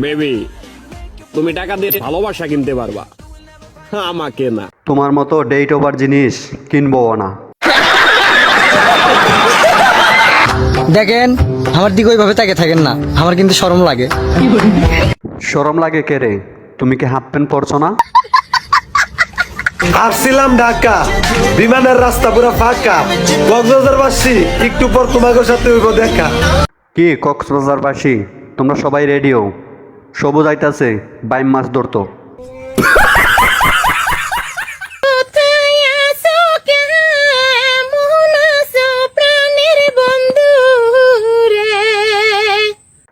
Baby তুমি টাকা দিয়ে ভালোবাসা কিনতে পারবা। আমাকে না। তোমার মতো ডেট ওভার জিনিস কিনবো না। দেখেন আমার দিকে ওইভাবে তাকে থাকেন না। আমার কিন্তু শরম লাগে। সরম লাগে কে রে? তুমি কি হাফ প্যান্ট পরছো না? আসছিলাম ঢাকা। বিমানের রাস্তা পুরো ফাঁকা। কক্সবাজার বাসী একটু পর তোমাকে সাথে হইব দেখা। কি কক্সবাজারবাসী? তোমরা সবাই রেডিও। সবুজ আইতাছে বাইম মাছ ধরতো।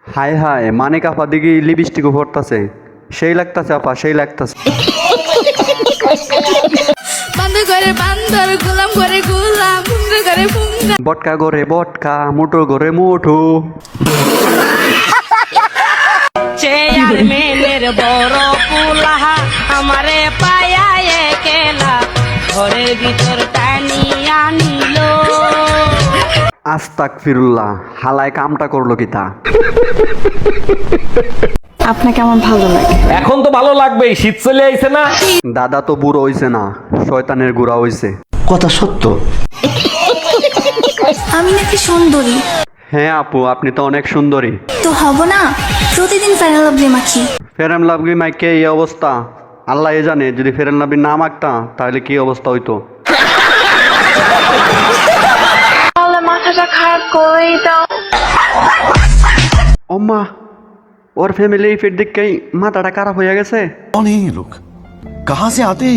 হায় হায় মানে কাপা দিকে লিপস্টিকও ভরতাছে সেই লাগতাছে আপা সেই লাগতাছে। বটকা গরে বটকা মুঠো গরে মুঠো। পুলাহা আমারে পায়া একেলা ঘরের ভিতর টানি আনিল আস্তাক ফিরুল্লাহ হালায় কামটা করল কি তা আপনাকে আমার ভালো লাগে? এখন তো ভালো লাগবেই শীত চলে আইছে না? দাদা তো বুড়ো হইছে না শয়তানের গুড়া হইছে। কথা সত্য? আমি নাকি সুন্দরী। হ্যাঁ আপু আপনি তো অনেক সুন্দরী। তো হব না? প্রতিদিন ফেরান লাভলি মাখি। ফেরান লাভলি মাইকে এই অবস্থা। আল্লাহ এ জানে যদি ফেরান লাভলি না মাখতাম তাহলে কি অবস্থা হইতো? মাথাটা খারাপ অম্মা ওর ফ্যামিলি ফির দিককেই মাথাটা খারাপ হয়ে গেছে? অনেক লোক। কাহা সে আতে